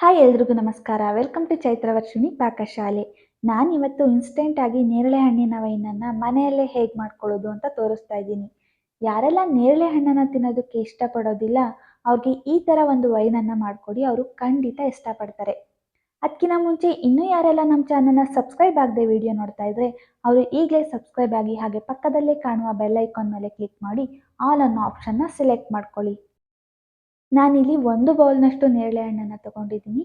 Hi ಎಲ್ರಿಗೂ ನಮಸ್ಕಾರ. Welcome to ಚೈತ್ರವರ್ಷಿಣಿ ಪಾಕಶಾಲೆ ನಾನಿವತ್ತು ಇನ್ಸ್ಟೆಂಟ್ ಆಗಿ ನೇರಳೆ ಹಣ್ಣಿನ ವೈನನ್ನು ಮನೆಯಲ್ಲೇ ಹೇಗೆ ಮಾಡ್ಕೊಳ್ಳೋದು ಅಂತ ತೋರಿಸ್ತಾ ಇದ್ದೀನಿ. ಯಾರೆಲ್ಲ ನೇರಳೆ ಹಣ್ಣನ್ನು ತಿನ್ನೋದಕ್ಕೆ ಇಷ್ಟಪಡೋದಿಲ್ಲ, ಅವ್ರಿಗೆ ಈ ಥರ ಒಂದು ವೈನನ್ನು ಮಾಡಿಕೊಡಿ, ಅವರು ಖಂಡಿತ ಇಷ್ಟಪಡ್ತಾರೆ. ಅದಕ್ಕಿಂತ ಮುಂಚೆ ಇನ್ನೂ ಯಾರೆಲ್ಲ ನಮ್ಮ ಚಾನಲ್ನ ಸಬ್ಸ್ಕ್ರೈಬ್ ಆಗದೆ ವಿಡಿಯೋ ನೋಡ್ತಾ ಇದ್ರೆ, ಅವರು ಈಗಲೇ ಸಬ್ಸ್ಕ್ರೈಬ್ ಆಗಿ ಹಾಗೆ ಪಕ್ಕದಲ್ಲೇ ಕಾಣುವ ಬೆಲ್ ಐಕಾನ್ ಮೇಲೆ ಕ್ಲಿಕ್ ಮಾಡಿ ಆಲ್ ಅನ್ನೋ ಆಪ್ಷನ್ನ ಸೆಲೆಕ್ಟ್ ಮಾಡ್ಕೊಳ್ಳಿ. ನಾನಿಲ್ಲಿ ಒಂದು ಬೌಲ್ನಷ್ಟು ನೇರಳೆ ಹಣ್ಣನ್ನು ತಗೊಂಡಿದ್ದೀನಿ.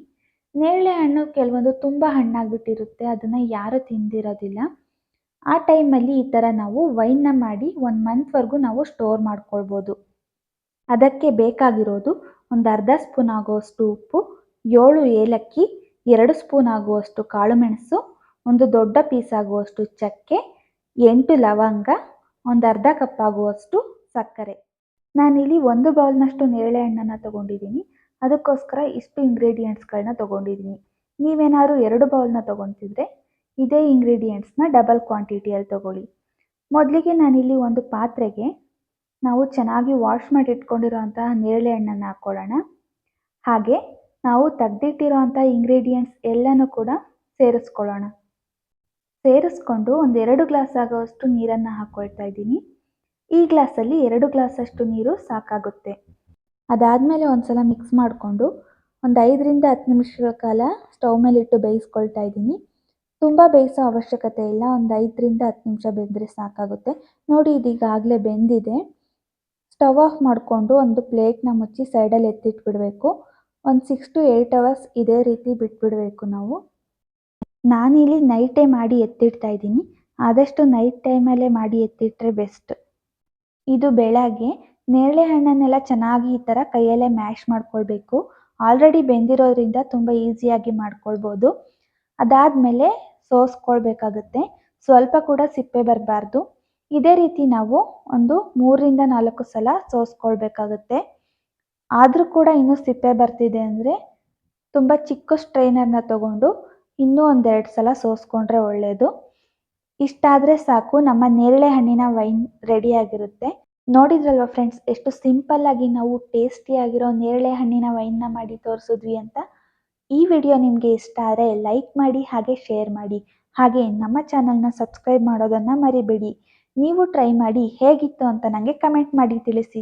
ನೇರಳೆ ಹಣ್ಣು ಕೆಲವೊಂದು ತುಂಬ ಹಣ್ಣಾಗ್ಬಿಟ್ಟಿರುತ್ತೆ, ಅದನ್ನು ಯಾರೂ ತಿಂದಿರೋದಿಲ್ಲ. ಆ ಟೈಮಲ್ಲಿ ಈ ಥರ ನಾವು ವೈನ್ನ ಮಾಡಿ ಒಂದು ಮಂತ್ವರೆಗೂ ನಾವು ಸ್ಟೋರ್ ಮಾಡ್ಕೊಳ್ಬೋದು. ಅದಕ್ಕೆ ಬೇಕಾಗಿರೋದು ಒಂದು ಅರ್ಧ ಸ್ಪೂನ್ ಆಗುವಷ್ಟು ಉಪ್ಪು, ಏಳು ಏಲಕ್ಕಿ, ಎರಡು ಸ್ಪೂನ್ ಆಗುವಷ್ಟು ಕಾಳುಮೆಣಸು, ಒಂದು ದೊಡ್ಡ ಪೀಸ್ ಆಗುವಷ್ಟು ಚಕ್ಕೆ, ಎಂಟು ಲವಂಗ, ಒಂದು ಅರ್ಧ ಕಪ್ ಆಗುವಷ್ಟು ಸಕ್ಕರೆ. ನಾನಿಲ್ಲಿ ಒಂದು ಬೌಲ್ನಷ್ಟು ನೇರಳೆ ಹಣ್ಣನ್ನು ತೊಗೊಂಡಿದ್ದೀನಿ. ಅದಕ್ಕೋಸ್ಕರ ಇಷ್ಟು ಇಂಗ್ರೀಡಿಯೆಂಟ್ಸ್ಗಳನ್ನ ತೊಗೊಂಡಿದ್ದೀನಿ. ನೀವೇನಾದ್ರೂ ಎರಡು ಬೌಲ್ನ ತೊಗೊತಿದ್ರೆ ಇದೇ ಇಂಗ್ರೀಡಿಯೆಂಟ್ಸ್ನ ಡಬಲ್ ಕ್ವಾಂಟಿಟಿಯಲ್ಲಿ ತೊಗೊಳ್ಳಿ. ಮೊದಲಿಗೆ ನಾನಿಲ್ಲಿ ಒಂದು ಪಾತ್ರೆಗೆ ನಾವು ಚೆನ್ನಾಗಿ ವಾಶ್ ಮಾಡಿ ಇಟ್ಕೊಂಡಿರೋಂತಹ ನೇರಳೆ ಹಣ್ಣನ್ನು ಹಾಕ್ಕೊಳ್ಳೋಣ. ಹಾಗೆ ನಾವು ತೆಗ್ದಿಟ್ಟಿರೋಂಥ ಇಂಗ್ರೀಡಿಯೆಂಟ್ಸ್ ಎಲ್ಲನೂ ಕೂಡ ಸೇರಿಸ್ಕೊಳ್ಳೋಣ. ಸೇರಿಸ್ಕೊಂಡು ಒಂದೆರಡು ಗ್ಲಾಸ್ ಆಗೋವಷ್ಟು ನೀರನ್ನು ಹಾಕ್ಕೊಳ್ತಾ ಇದ್ದೀನಿ. ಈ ಗ್ಲಾಸಲ್ಲಿ ಎರಡು ಗ್ಲಾಸಷ್ಟು ನೀರು ಸಾಕಾಗುತ್ತೆ. ಅದಾದಮೇಲೆ ಒಂದು ಸಲ ಮಿಕ್ಸ್ ಮಾಡಿಕೊಂಡು ಒಂದು ಐದರಿಂದ ಹತ್ತು ನಿಮಿಷಗಳ ಕಾಲ ಸ್ಟವ್ ಇಟ್ಟು ಬೇಯಿಸ್ಕೊಳ್ತಾ ಇದ್ದೀನಿ. ತುಂಬ ಬೇಯಿಸೋ ಅವಶ್ಯಕತೆ ಇಲ್ಲ. ಒಂದು ಐದರಿಂದ ಹತ್ತು ನಿಮಿಷ ಬೆಂದರೆ ಸಾಕಾಗುತ್ತೆ. ನೋಡಿ ಇದೀಗಾಗಲೇ ಬೆಂದಿದೆ. ಸ್ಟವ್ ಆಫ್ ಮಾಡಿಕೊಂಡು ಒಂದು ಪ್ಲೇಟ್ನ ಮುಚ್ಚಿ ಸೈಡಲ್ಲಿ ಎತ್ತಿಟ್ಬಿಡಬೇಕು. ಒಂದು ಸಿಕ್ಸ್ ಟು ಏಯ್ಟ್ ಅವರ್ಸ್ ಇದೇ ರೀತಿ ಬಿಟ್ಬಿಡಬೇಕು ನಾವು. ನಾನಿಲ್ಲಿ ನೈಟೇ ಮಾಡಿ ಎತ್ತಿಡ್ತಾ ಇದ್ದೀನಿ. ಆದಷ್ಟು ನೈಟ್ ಟೈಮಲ್ಲೇ ಮಾಡಿ ಎತ್ತಿಟ್ರೆ ಬೆಸ್ಟ್. ಇದು ಬೆಳಗ್ಗೆ ನೇರಳೆ ಹಣ್ಣನ್ನೆಲ್ಲ ಚೆನ್ನಾಗಿ ಈ ಥರ ಕೈಯಲ್ಲೇ ಮ್ಯಾಶ್ ಮಾಡ್ಕೊಳ್ಬೇಕು. ಆಲ್ರೆಡಿ ಬೆಂದಿರೋದ್ರಿಂದ ತುಂಬ ಈಸಿಯಾಗಿ ಮಾಡ್ಕೊಳ್ಬೋದು. ಅದಾದಮೇಲೆ ಸೋಸ್ಕೊಳ್ಬೇಕಾಗುತ್ತೆ. ಸ್ವಲ್ಪ ಕೂಡ ಸಿಪ್ಪೆ ಬರಬಾರ್ದು. ಇದೇ ರೀತಿ ನಾವು ಒಂದು ಮೂರರಿಂದ ನಾಲ್ಕು ಸಲ ಸೋಸ್ಕೊಳ್ಬೇಕಾಗುತ್ತೆ. ಆದರೂ ಕೂಡ ಇನ್ನೂ ಸಿಪ್ಪೆ ಬರ್ತಿದೆ ಅಂದರೆ ತುಂಬ ಚಿಕ್ಕ ಸ್ಟ್ರೈನರ್ನ ತಗೊಂಡು ಇನ್ನೂ ಒಂದೆರಡು ಸಲ ಸೋಸ್ಕೊಂಡ್ರೆ ಒಳ್ಳೆಯದು ಇಷ್ಟಾದರೆ ಸಾಕು, ನಮ್ಮ ನೇರಳೆ ಹಣ್ಣಿನ ವೈನ್ ರೆಡಿ ಆಗಿರುತ್ತೆ. ನೋಡಿದ್ರಲ್ವ ಫ್ರೆಂಡ್ಸ್ ಎಷ್ಟು ಸಿಂಪಲ್ ಆಗಿ ನಾವು ಟೇಸ್ಟಿ ಆಗಿರೋ ನೇರಳೆ ಹಣ್ಣಿನ ವೈನ್ನ ಮಾಡಿ ತೋರಿಸಿದ್ವಿ ಅಂತ? ಈ ವಿಡಿಯೋ ನಿಮಗೆ ಇಷ್ಟ ಆದರೆ ಲೈಕ್ ಮಾಡಿ, ಹಾಗೆ ಶೇರ್ ಮಾಡಿ. ಹಾಗೆ ನಮ್ಮ ಚಾನಲ್ನ ಸಬ್ಸ್ಕ್ರೈಬ್ ಮಾಡೋದನ್ನು ಮರಿಬೇಡಿ. ನೀವು ಟ್ರೈ ಮಾಡಿ ಹೇಗಿತ್ತು ಅಂತ ನನಗೆ ಕಮೆಂಟ್ ಮಾಡಿ ತಿಳಿಸಿ.